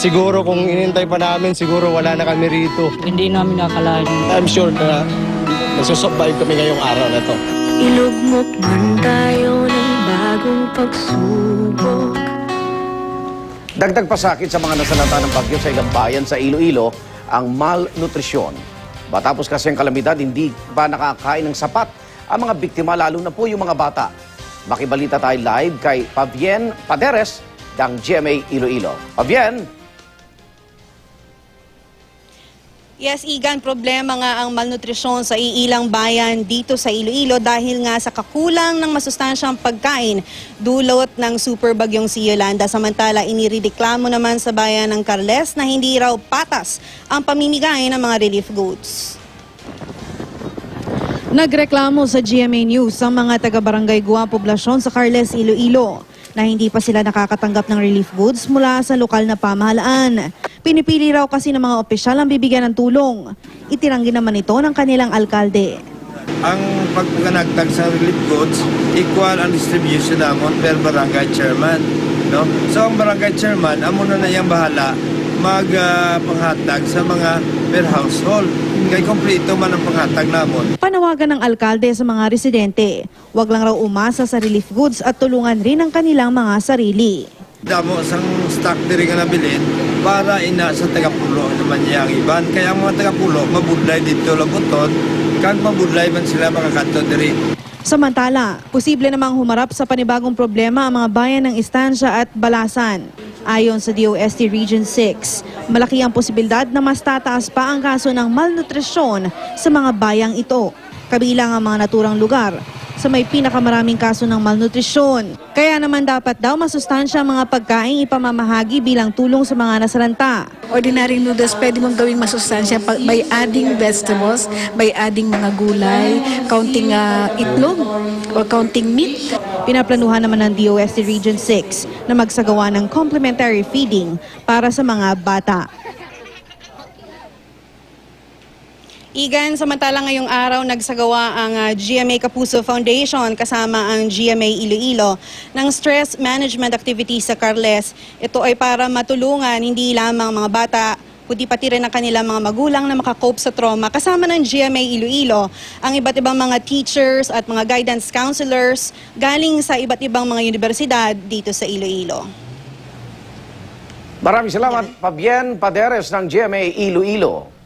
siguro kung inintay pa namin, siguro wala na kami rito. Hindi namin nakalain. I'm sure na nasusurvive kami ngayong araw na to. Ilugmok man tayo ng bagong pagsubok Dagdag pa sakit sa mga nasalanta ng bagyo sa ilang bayan sa Iloilo ang malnutrisyon. Matapos kasi ang kalamidad, hindi pa nakakain ng sapat ang mga biktima, lalo na po yung mga bata. Makibalita tayo live kay Pavien Paderes ng GMA Iloilo. Pavien, Yes, Igan, problema nga ang malnutrisyon sa iilang bayan dito sa Iloilo dahil nga sa kakulang ng masustansyang pagkain dulot ng super bagyong si Yolanda. Samantala, inireklamo naman sa bayan ng Carles na hindi raw patas ang pamimigay ng mga relief goods. Nagreklamo sa GMA News ang mga taga-barangay Guam poblasyon sa Carles, Iloilo na hindi pa sila nakakatanggap ng relief goods mula sa lokal na pamahalaan. Pinipili raw kasi ng mga opisyal ang bibigyan ng tulong. Itinanggi naman ito ng kanilang alkalde. ang pagpanganagtag sa relief goods, equal ang distribution namon per barangay chairman. No? So ang barangay chairman, amo na na yung bahala magpanghatag sa mga per household. Kaya kompleto man ang panghatag namon. Panawagan ng alkalde sa mga residente, wag lang raw umasa sa relief goods at tulungan rin ang kanilang mga sarili. Damo sang stock diri nga nabilin para ina sa tagapulo naman niya ang iban. Kaya ang mga tagapulo mabudlay dito labuton kag mabudlay man sila makakadto diri. Samantala, posible namang humarap sa panibagong problema ang mga bayan ng Istansya at Balasan. Ayon sa DOST Region 6, malaki ang posibilidad na mas tataas pa ang kaso ng malnutrisyon sa mga bayang ito. Kabilang ang mga naturang lugar sa may pinakamaraming kaso ng malnutrisyon. Kaya naman dapat daw masustansya ang mga pagkain ipamamahagi bilang tulong sa mga nasalanta. Ordinary noodles, pwede mong gawing masustansya by adding vegetables, by adding mga gulay, counting ah, itlog, or counting meat. Pinaplanuhan naman ng DOST Region 6 na magsagawa ng complementary feeding para sa mga bata. Igan, samantala ngayong araw nagsagawa ang ah, GMA Kapuso Foundation kasama ang GMA Iloilo ng stress management activities sa Carles. Ito ay para matulungan hindi lamang mga bata kundi pati rin ang kanilang mga magulang na makakope sa trauma. Kasama ng GMA Iloilo ang iba't ibang mga teachers at mga guidance counselors galing sa iba't ibang mga universidad dito sa Iloilo. maraming salamat Pavien Paderes ng GMA Iloilo.